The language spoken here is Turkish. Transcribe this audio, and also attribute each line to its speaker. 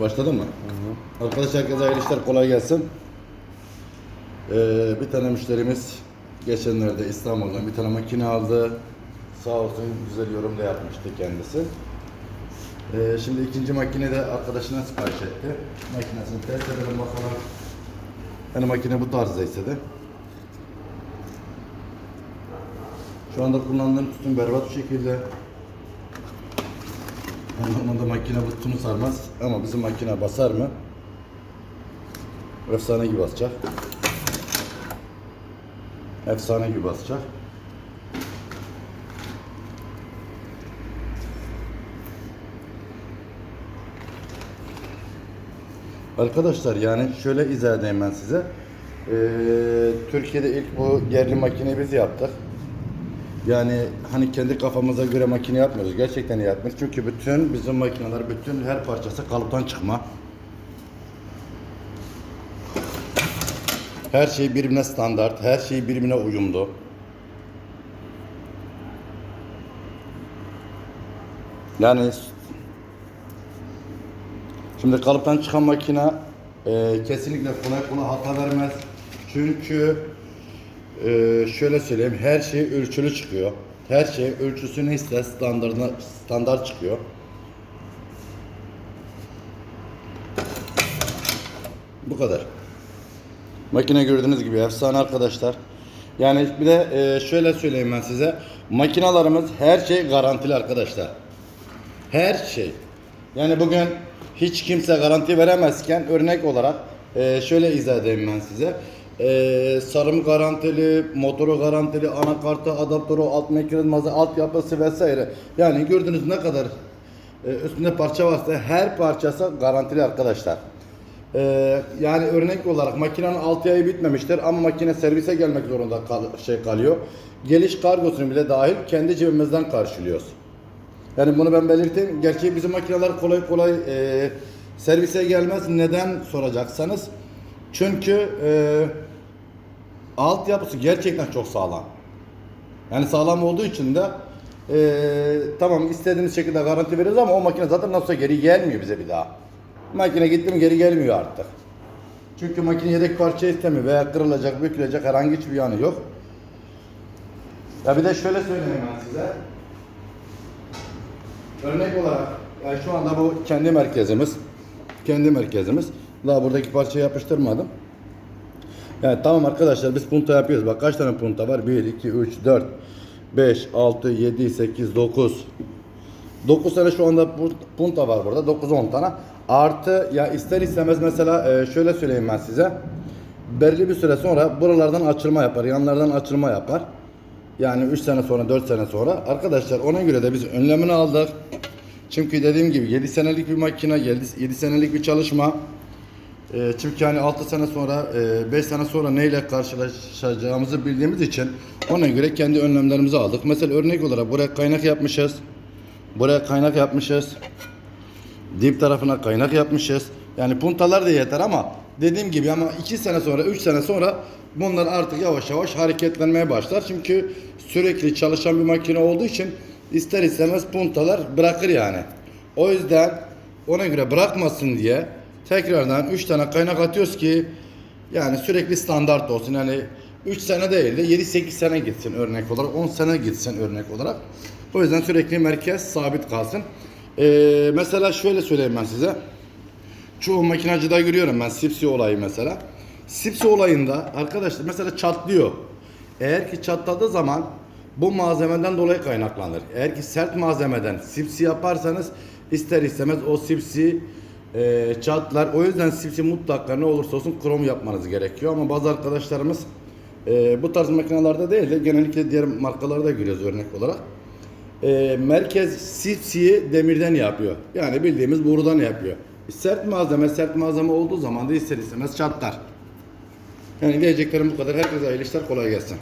Speaker 1: Başladı mı? Arkadaşlar herkese hayırlı işler kolay gelsin. Ee, bir tane müşterimiz geçenlerde İstanbul'dan bir tane makine aldı. Sağ olsun güzel yorum da yapmıştı kendisi. Ee, şimdi ikinci makine de arkadaşına sipariş etti. Makinesini test edelim bakalım. Yani makine bu tarzda istedi. Şu anda kullandığım tütün berbat bir şekilde. Normalde makine tütünü sarmaz ama bizim makine basar mı? Efsane gibi basacak. Efsane gibi basacak. Arkadaşlar yani şöyle izah edeyim ben size. Ee, Türkiye'de ilk bu yerli makineyi biz yaptık. Yani hani kendi kafamıza göre makine yapmıyoruz. Gerçekten iyi yapmıyoruz. Çünkü bütün bizim makineler, bütün her parçası kalıptan çıkma. Her şey birbirine standart, her şey birbirine uyumlu. Yani şimdi kalıptan çıkan makine e, kesinlikle kolay kolay hata vermez. Çünkü e, şöyle söyleyeyim, her şey ölçülü çıkıyor. Her şey ölçüsü neyse standartına standart çıkıyor. Bu kadar. Makine gördüğünüz gibi efsane arkadaşlar. Yani bir de e, şöyle söyleyeyim ben size. Makinalarımız her şey garantili arkadaşlar. Her şey. Yani bugün hiç kimse garanti veremezken örnek olarak e, şöyle izah edeyim ben size. E, sarım garantili, motoru garantili, anakartı, adaptörü, alt mekanizması, altyapısı vesaire. Yani gördüğünüz ne kadar e, üstünde parça varsa her parçası garantili arkadaşlar. Ee, yani örnek olarak makinenin 6 ayı bitmemiştir ama makine servise gelmek zorunda kal şey kalıyor. Geliş kargosunu bile dahil kendi cebimizden karşılıyoruz. Yani bunu ben belirteyim. Gerçi bizim makineler kolay kolay e, servise gelmez. Neden soracaksanız. Çünkü e, altyapısı gerçekten çok sağlam. Yani sağlam olduğu için de e, tamam istediğiniz şekilde garanti veririz ama o makine zaten nasılsa geri gelmiyor bize bir daha. Makine gitti mi geri gelmiyor artık. Çünkü makine yedek parça istemiyor veya kırılacak, bükülecek herhangi hiçbir yanı yok. Ya bir de şöyle söyleyeyim ben size. Örnek olarak yani şu anda bu kendi merkezimiz. Kendi merkezimiz. Daha buradaki parçayı yapıştırmadım. Yani tamam arkadaşlar biz punta yapıyoruz. Bak kaç tane punta var? 1, 2, 3, 4, 5, 6, 7, 8, 9. 9 tane şu anda punta var burada. 9-10 tane. Artı ya ister istemez mesela e, şöyle söyleyeyim ben size. Belli bir süre sonra buralardan açılma yapar. Yanlardan açılma yapar. Yani 3 sene sonra 4 sene sonra. Arkadaşlar ona göre de biz önlemini aldık. Çünkü dediğim gibi 7 senelik bir makine, 7, 7 senelik bir çalışma. E, çünkü hani 6 sene sonra, 5 sene sonra neyle karşılaşacağımızı bildiğimiz için ona göre kendi önlemlerimizi aldık. Mesela örnek olarak buraya kaynak yapmışız. Buraya kaynak yapmışız. Dip tarafına kaynak yapmışız. Yani puntalar da yeter ama dediğim gibi ama 2 sene sonra 3 sene sonra bunlar artık yavaş yavaş hareketlenmeye başlar. Çünkü sürekli çalışan bir makine olduğu için ister istemez puntalar bırakır yani. O yüzden ona göre bırakmasın diye tekrardan 3 tane kaynak atıyoruz ki yani sürekli standart olsun. Yani 3 sene değil de 7-8 sene gitsin örnek olarak. 10 sene gitsin örnek olarak. O yüzden sürekli merkez sabit kalsın. Ee, mesela şöyle söyleyeyim ben size. Çoğu makinacıda görüyorum ben sipsi olayı mesela. Sipsi olayında arkadaşlar mesela çatlıyor. Eğer ki çatladığı zaman bu malzemeden dolayı kaynaklanır. Eğer ki sert malzemeden sipsi yaparsanız ister istemez o sipsi e, çatlar. O yüzden sipsi mutlaka ne olursa olsun krom yapmanız gerekiyor. Ama bazı arkadaşlarımız e, bu tarz makinelerde değil de genellikle diğer markalarda görüyoruz örnek olarak. E, merkez sipsiyi demirden yapıyor. Yani bildiğimiz borudan yapıyor. Sert malzeme sert malzeme olduğu zaman da ister istemez çatlar. Yani diyeceklerim bu kadar. Herkese hayırlı işler kolay gelsin.